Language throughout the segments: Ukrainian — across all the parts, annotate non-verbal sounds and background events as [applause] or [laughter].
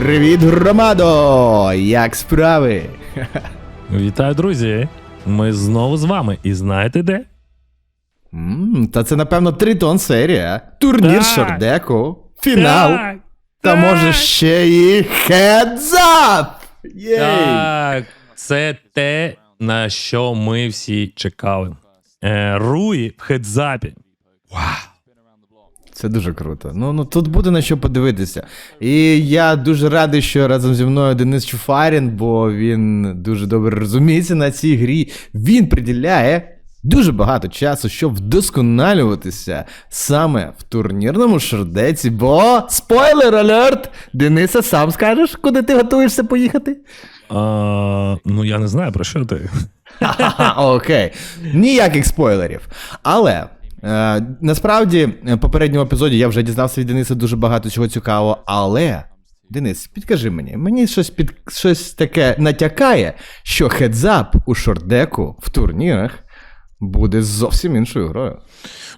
Привіт, громадо! Як справи? Вітаю, друзі! Ми знову з вами. І знаєте де? М, Та це, напевно, тритон серія. Турнір Так. Шордеку, фінал. Так! Та так, може ще і хедзап! Єй! Так, це те, на що ми всі чекали. Е, Руї в хедзапі. Це дуже круто. Ну, ну тут буде на що подивитися. І я дуже радий, що разом зі мною Денис Чуфарін, бо він дуже добре розуміється на цій грі. Він приділяє дуже багато часу, щоб вдосконалюватися саме в турнірному шордеці, бо спойлер алерт! Дениса, сам скажеш, куди ти готуєшся поїхати? А, ну, я не знаю, про що ти. [laughs] Окей. Ніяких спойлерів. Але. Е, насправді, в попередньому епізоді я вже дізнався від Дениса дуже багато чого цікавого, але. Денис, підкажи мені, мені щось під щось таке натякає, що хедзап у шордеку в турнірах буде зовсім іншою грою.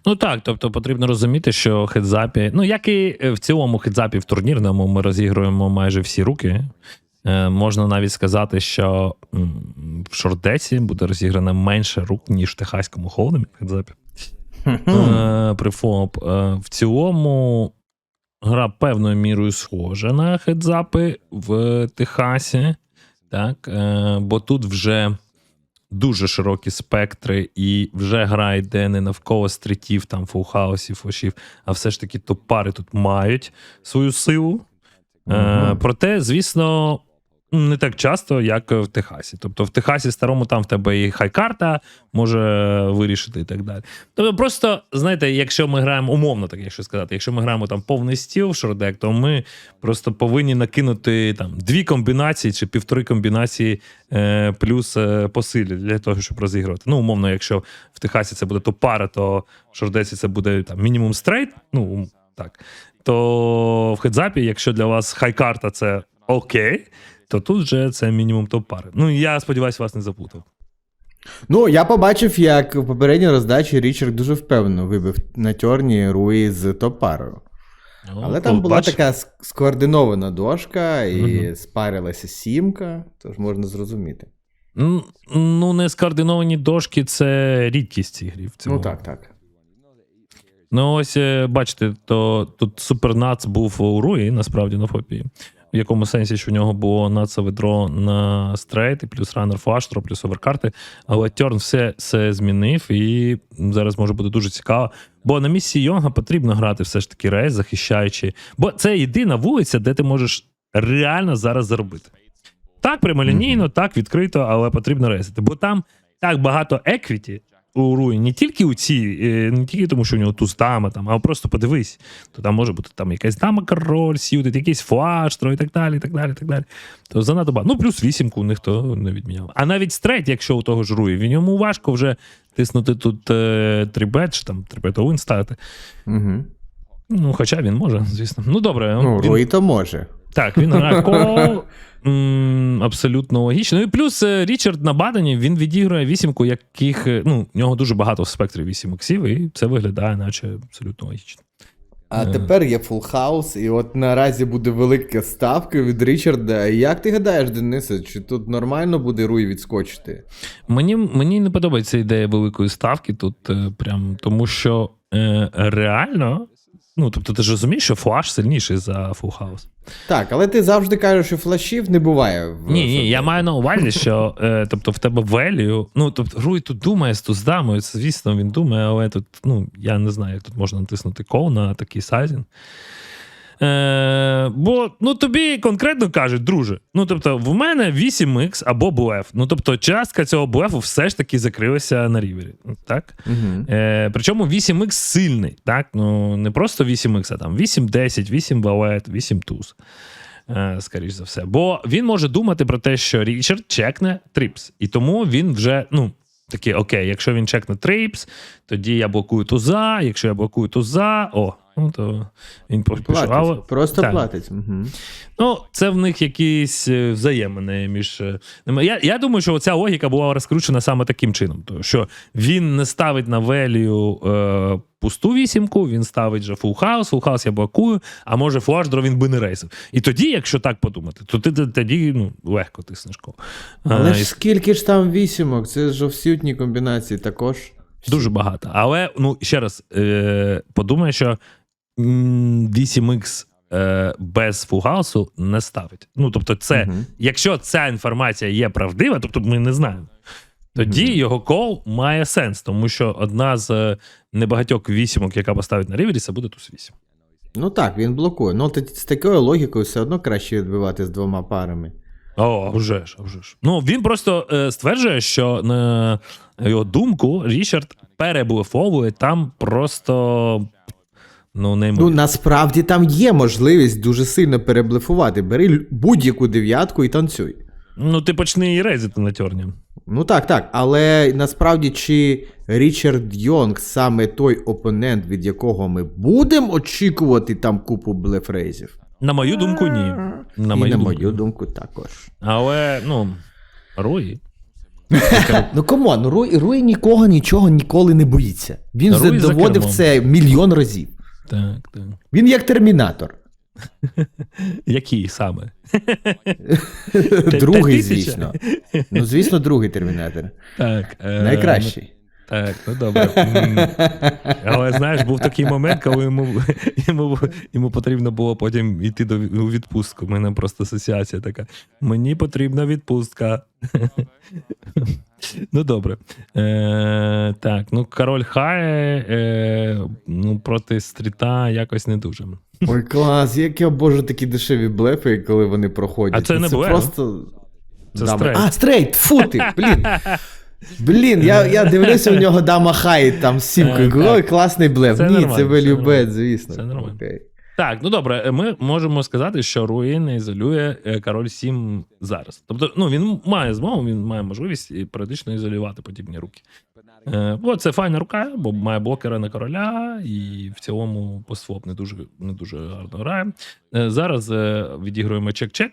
Ну так, тобто потрібно розуміти, що хедзапі, ну як і в цілому хедзапі в турнірному, ми розігруємо майже всі руки. Е, можна навіть сказати, що в шордеці буде розіграно менше рук, ніж в техаському холдемі в хедзапі. Е, при ФОП. Е, в цілому гра певною мірою схожа на хедзапи в Техасі. Так, е, бо тут вже дуже широкі спектри, і вже гра йде не навколо стрітів, там фулхаусів, фошів, а все ж таки топ-пари тут мають свою силу. Е, Мгм. проте, звісно, не так часто, як в Техасі. Тобто в Техасі старому там в тебе і хай-карта може вирішити і так далі. Тобто, просто знаєте, якщо ми граємо умовно, так якщо сказати, якщо ми граємо там повний стіл в шордек, то ми просто повинні накинути там дві комбінації чи півтори комбінації е, плюс е, посилі для того, щоб розігрувати. Ну, умовно, якщо в Техасі це буде топ-пара, то в шордеці це буде там мінімум стрейт. Ну так. То в хедзапі, якщо для вас хай-карта це окей, то тут вже це мінімум топ-пари. Ну, я сподіваюся, вас не заплутав. Ну, я побачив, як в попередній роздачі Річард дуже впевнено вибив на тьорні Руї з топ-парою. Але там Ну, була бач, така скоординована дошка і Мгм. спарилася сімка, тож можна зрозуміти. Ну, не скоординовані дошки це рідкість цій грі. Ну так, так. Ну, ось е, бачите, то тут супернац був у Руї, насправді на фопії. В якому сенсі, що у нього було нацеве дро на стрейт, плюс ранер фаштро, плюс оверкарти. Але Терн все, все змінив, і зараз може бути дуже цікаво. Бо на місці Йонга потрібно грати все ж таки рейс, захищаючи. Бо це єдина вулиця, де ти можеш реально зараз заробити. Так, прямолінійно, так, відкрито, але потрібно рейсити. Бо там так багато еквіті у Руї, не тільки у цій, е, не тільки тому, що у нього туз дама, там, а просто подивись. То там може бути там якась дама король, сюди, якийсь флаштро і так далі. і так далі, і так далі. То занадто багато. Ну, плюс вісімку ніхто не відміняв. А навіть стрейт, якщо у того ж Руї, він йому важко вже тиснути тут е, трибет, чи там трибет Оуін ставити. Угу. Ну, хоча він може, звісно. Ну, добре. Ну, він- Руї то може. Так, він грає кол. Абсолютно логічно. Ну і плюс е, Річард на Бадені він відіграє вісімку, яких е, ну, в нього дуже багато в спектрі вісім іксів, і це виглядає, наче абсолютно логічно. А Е. тепер є фул хаус, і от наразі буде велика ставка від Річарда. Як ти гадаєш, Денисе, чи тут нормально буде Руй відскочити? Мені, мені не подобається ідея великої ставки тут, прям тому що е, реально. Ну, тобто, ти ж розумієш, що флаш сильніший за фул хаус. Так, але ти завжди кажеш, що флашів не буває. В Ні, ні, я маю на увазі, що е, тобто в тебе велію. Ну, тобто, Руй тут думає з туздамою, це, звісно, він думає, але тут, ну, я не знаю, як тут можна натиснути кол на такий сайзінг. Е, бо ну тобі конкретно кажуть, друже. Ну тобто, в мене 8х або блеф. Ну тобто, частка цього блефу все ж таки закрилася на рівері. Так? Мгм. Е, причому 8х сильний, так? Ну, не просто 8х, а там 8-10, 8 валет, 8 туз. Е, скоріш за все. Бо він може думати про те, що Річард чекне трипс. І тому він вже, ну, такий, окей, якщо він чекне трипс, тоді я блокую туза. Якщо я блокую туза, о, Ну, то він. Але, Просто так. платить. Угу. Ну, це в них якісь е, взаємини між. е, ними. Я, я думаю, що ця логіка була розкручена саме таким чином. То, що він не ставить на велію е, пусту вісімку, він ставить же фул хаус, я блокую, а може флашдро він би не рейсив. І тоді, якщо так подумати, то ти тоді ну, легко тиснеш кол. Але Е, ж скільки ж там вісімок? Це ж всютні комбінації також. Дуже багато. Але ну ще раз е, подумай, що 8X е, без фугаусу не ставить. Ну тобто, це, Мгм. якщо ця інформація є правдива, тобто ми не знаємо. Тоді Мгм. його кол має сенс, тому що одна з е, небагатьох вісімок, яка поставить на рівері, це буде туз 8. Ну так, він блокує. Ну, з такою логікою все одно краще відбивати з двома парами. О, вже ж, вже ж. Ну він просто е, стверджує, що на його думку Річард переблефовує там просто ну Ну, насправді там є можливість дуже сильно переблефувати. Бери будь-яку дев'ятку і танцюй. Ну, ти почни її рейзити на тьорні. Ну так, так. Але насправді чи Річард Йонг саме той опонент, від якого ми будемо очікувати там купу блефрейзів? На мою думку, ні. На і мою на думку. мою думку також. Але, ну, Руї. [laughs] Ну камон, Руй, Руй нікого нічого ніколи не боїться. Він вже за доводив кермом. це мільйон разів. Так, так. Він як термінатор. [laughs] Який саме? [laughs] Другий, звісно. Ну, звісно, другий термінатор. Так. е, Найкращий. Так, ну добре. Але знаєш, був такий момент, коли йому, йому, йому потрібно було потім йти до у відпустку. У мене просто асоціація така. Мені потрібна відпустка. Ну, добре. Е, так, ну король Хай е, ну, проти стріта якось не дуже. Ой, клас, як я боже такі дешеві блефи, коли вони проходять. А це не блеф? просто. Це Дама- стрейт. А, стрейт, фу ти, блін. Блін, я, я дивлюся, у нього дама хай там з сімкою. Е, Ой, класний блеф. Це Ні, нормально, це це велюбет, нормально. звісно. Це нормально. Окей. Так, ну добре, ми можемо сказати, що Руїн ізолює е, король 7 зараз. Тобто, ну він має змогу, він має можливість і періодично ізолювати подібні руки. Е, бо це файна рука, бо має блокера на короля, і в цілому постфоп не дуже, не дуже гарно грає. Е, зараз е, відігруємо чек-чек.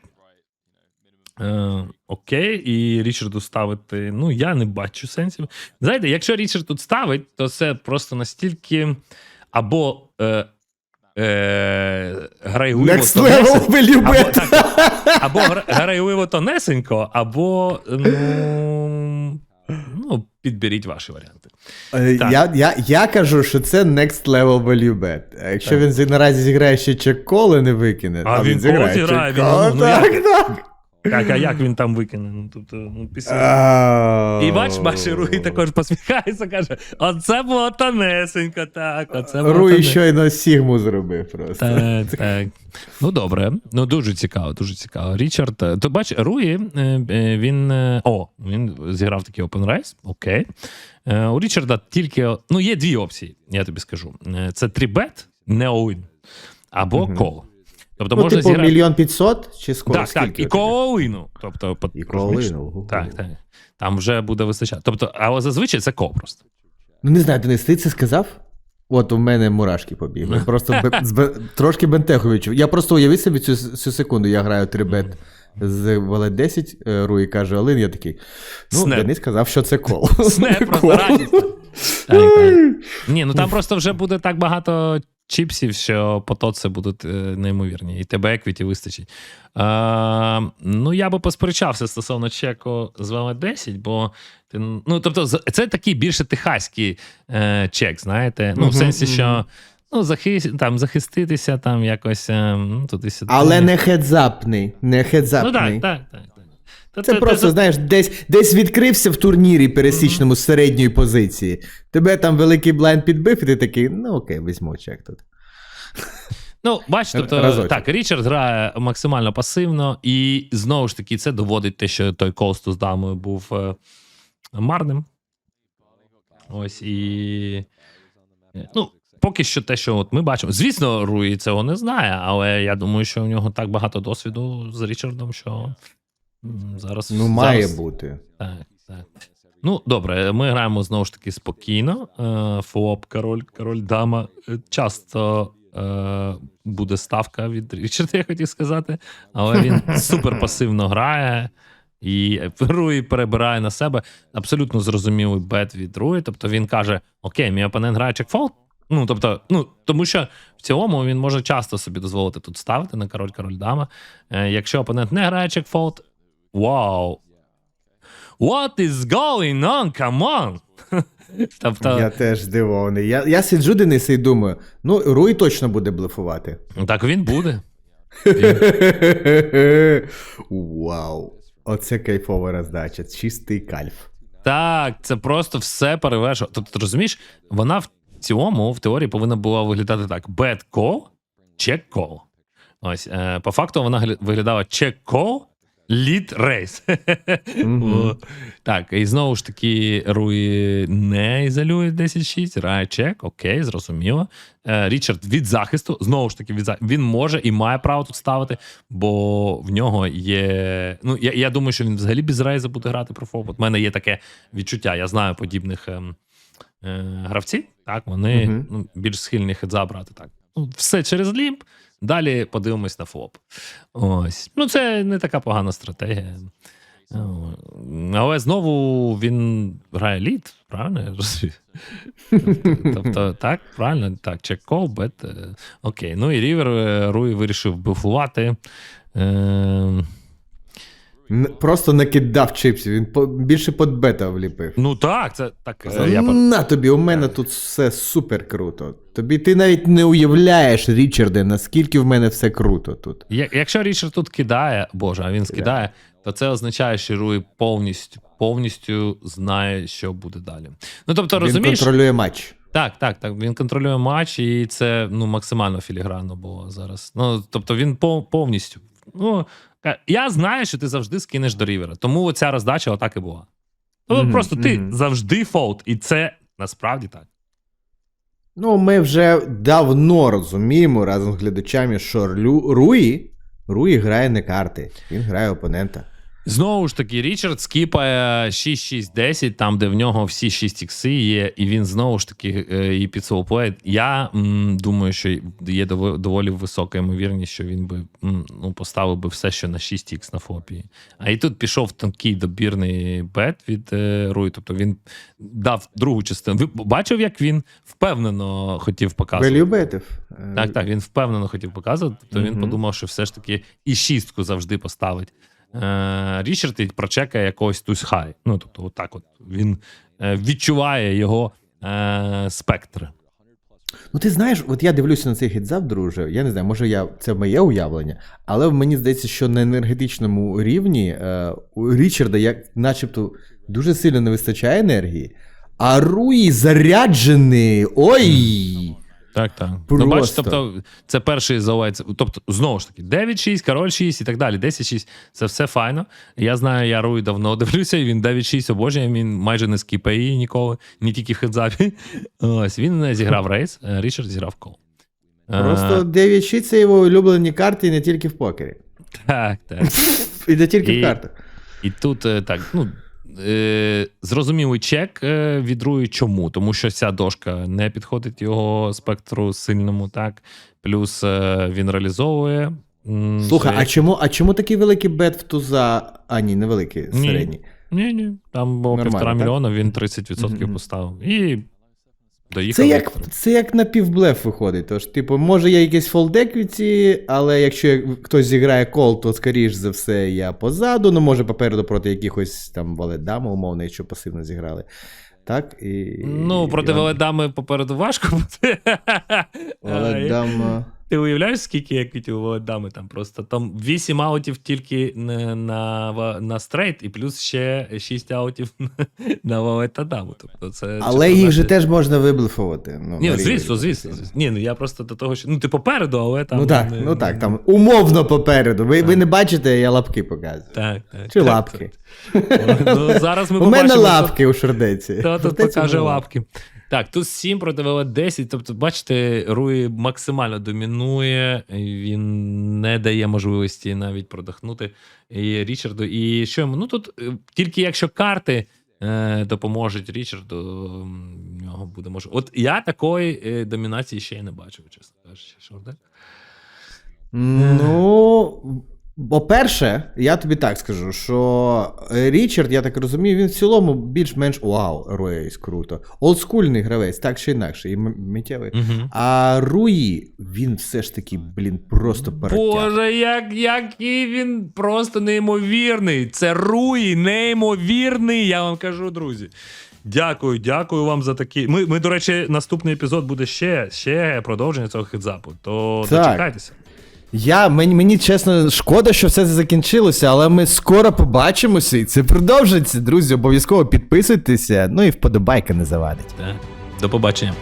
Е, окей, і Річарду ставити. Ну, я не бачу сенсів. Знаєте, якщо Річард тут ставить, то це просто настільки або. Е, Е, грайливо Next level велюбет. або, так, або гра- грайливо тонесенько, або ну, ну, підберіть ваші варіанти. Е, Так. Я, я, я кажу, що це next level value bet. А якщо Так. він зі- наразі зіграє ще чек-коли не викине, А він зіграє зіграє, він, чек-кол, ну, ну, як? так. Так, а як він там викине? Ну, тобто, ну, після... І бач, Маші Руї також посміхається, каже: оце було тонесенько, так, оце було Руй тонесенько. щойно сігму зробив просто. Так, так. Ну добре. Ну дуже цікаво, дуже цікаво. Річард, е, то бач, Руї, е, е, він. е, О, він зіграв такий open race, окей. Е, У Річарда тільки. Ну, є дві опції, я тобі скажу. Е, Це 3-бет, не all-in, або кол. Тобто Ну, можна типу, зіграти. мільйон п'ятсот чи скоро? Так, так, і кол-all-in. Тобто, І розумієш? Так, так. Там вже буде вистачати. Тобто, але зазвичай це кол просто. Ну не знаю, Денис, ти це сказав? От у мене мурашки побігли. Просто бе- збе- трошки бентеху відчув. Я просто уявив собі цю, цю секунду. Я граю 3 бет з Валет 10, е, Руї каже Олин, я такий. Ну, Снеп. Денис сказав, що це кол. Снеп [laughs] просто так. Ні, ну там просто вже буде так багато чіпсів, що потоци будуть е, неймовірні, і тебе еквіті вистачить. А, ну, я би посперечався стосовно чеку з вами 10, бо ти, ну, тобто, це такий більше техаський е, чек, знаєте. Ну, в сенсі, що ну, захис, там, захиститися, там якось е, ну, туди-сюди. Але не хедзапний. Не Ну хедзапний. так, так, так. так. Та Це просто, знаєш, десь, десь відкрився в турнірі пересічному з середньої позиції. Тебе там великий блайнд підбив, і ти такий, ну окей, візьму чек тут. Ну, бач, тобто, так, Річард грає максимально пасивно, і знову ж таки, це доводить те, що той колсту з дамою був е, марним. Ось і. Ну, поки що те, що от ми бачимо. Звісно, Руї цього не знає, але я думаю, що у нього так багато досвіду з Річардом, що зараз. Ну, має зараз... бути. Так, так. Ну, добре, ми граємо знову ж таки спокійно. Е, Флоп, король, король, дама. Е, Часто е, буде ставка від Річарда, я хотів сказати. Але він [laughs] супер пасивно грає. І Руї перебирає на себе абсолютно зрозумілий бет від Руї. Тобто він каже: Окей, мій опонент грає чекфолд. Ну, тобто, ну, тому що в цілому він може часто собі дозволити тут ставити на король, король, дама. Е, якщо опонент не грає чекфолд, вау! What is going on? Come on! [laughs] тобто, Я теж здивований. Я, я сиджу Денисе і думаю: ну, Руй точно буде блефувати. так він буде. Вау. Оце кайфова роздача, чистий кайф. Так, це просто все перевершує. Тобто, ти розумієш, вона в цілому в теорії повинна була виглядати так: bad call, check call. Ось, е, по факту вона виглядала check call, Мгм. О, Так, і знову ж таки, Руї не ізолює 10-6, грає чек, окей, зрозуміло. Е, Річард від захисту, знову ж таки, від захисту. Він може і має право тут ставити, бо в нього є. Ну, я, я думаю, що він взагалі без рейза буде грати про фоп. У мене є таке відчуття. Я знаю подібних ем, е, гравців. Так, вони ну, більш схильні хедза брати. Так. Ну, все через лімп. Далі подивимось на флоп. Ось. Ну, це не така погана стратегія. Але знову він грає лід, правильно? Тобто, так, правильно, так, чек кол, бет. е, Окей. Ну і Рівер е, Руй вирішив буфувати. Н- Просто накидав чипсів, він по, більше под бета вліпив. ну так, це так. е, Я, по- На тобі, у мене тут все супер круто. Тобі ти навіть не уявляєш, Річарде, наскільки в мене все круто тут. Я- Якщо Річард тут кидає, боже, а він скидає, то це означає, що Руй повністю повністю знає, що буде далі. Ну тобто, Він розумієш, контролює матч. так, так, так. Він контролює матч, і це ну максимально філігранно було зараз. Ну тобто, він пов- повністю. Ну я знаю, що ти завжди скинеш до рівера, тому ця роздача отак і була. Ну mm -hmm, просто ти мгм. завжди фолд, і це насправді так. Ну, ми вже давно розуміємо разом з глядачами, що. Руї, Руї грає не карти, він грає опонента. Znowu ж таки, Річард скіпає 6-6-10, там, де в нього всі 6 ікси є, і він знову ж таки е, і під. Я м, думаю, що є доволі висока ймовірність, що він би м, ну, поставив би все, що на 6 ікс на флопі. А і тут пішов тонкий добірний бет від е, Руй. Тобто він дав другу частину. Ви бачив, як він впевнено хотів показувати. любите? Так, так, він впевнено хотів показувати. Тобто він подумав, що все ж таки і шістку завжди поставить. Е, Річард прочекає якогось тусь хай. Ну, тобто, отак от він е, відчуває його е, спектр. Ну, ти знаєш, от я дивлюся на цей хедзап, друже. Я не знаю, може я це моє уявлення, але мені здається, що на енергетичному рівні е, у Річарда як начебто дуже сильно не вистачає енергії, а Руї заряджений. Ой! Так, так. Ну, Просто. бачиш, тобто, це перший заовець. Тобто, знову ж таки, 9-6, король 6 і так далі. 10-6. Це все файно. Я знаю, я Руй давно [laughs] дивлюся, і він 9-6 обожнює, він майже не скіпає її ніколи, не тільки в хедзапі. [laughs] Ось він не зіграв рейс, е, Річард зіграв кол. Е, Просто 9-6 це його улюблені карти і не тільки в покері. Так, так. [laughs] І не тільки І- в картах. І тут е, так, ну. Е, зрозумілий чек е, від Руї. Чому? Тому що ця дошка не підходить його спектру сильному, так. Плюс е, він реалізовує. м, Слухай, а чому, а чому такий великий бет в туза? А, ні, невеликий, Ні. середній. Ні, ні, там було Нормально, півтора так? мільйона, він 30% Мгм. поставив. І доїхав. Це як, Віктор. це як напівблеф виходить. Тож, типу, може я якийсь фолдеквіті, але якщо хтось зіграє кол, то скоріш за все я позаду, ну може попереду проти якихось там валедами, умовно, якщо пасивно зіграли. Так? І, Ну, проти і- валедами попереду важко бути. [laughs] Валедама. Ти уявляєш, скільки як у Веледами там просто там 8 аутів тільки на, на, на стрейт, і плюс ще 6 аутів [laughs] на Валета даму. Тобто це Але їх же теж можна виблефувати. Ну, Ні, ну, звісно, звісно, звісно. Ні, ну я просто до того, що ну ти попереду, але там. Ну так, не- ну так, там умовно попереду. Ви, ви не бачите, я лапки показую. Так, так. Чи так, лапки. так. Ну, зараз ми [laughs] У мене лапки у шердеці. Та тут покаже лапки. Так, тут 7 проти ВВ 10. Тобто, бачите, Руї максимально домінує, він не дає можливості навіть продихнути і Річарду. І що йому? Ну тут е, тільки якщо карти е, допоможе Річарду, в нього буде може. От я такої е, домінації ще й не бачив, чесно кажучи. Шордек. Ну, по-перше, я тобі так скажу, що Річард, я так розумію, він в цілому більш-менш вау, Руейс, круто. Олдскульний гравець, так чи інакше, і миттєвий. Угу. А Руї, він все ж таки, блін, просто перетяг. Боже, як, який він просто неймовірний. Це Руї, неймовірний, я вам кажу, друзі. Дякую, дякую вам за такі. Ми, ми, до речі, наступний епізод буде ще, ще продовження цього хедзапу. То Так. дочекайтеся. Я, мені, мені чесно, шкода, що все це закінчилося, але ми скоро побачимося і це продовжиться. Друзі, обов'язково підписуйтеся, ну і вподобайка не завадить. Так. До побачення.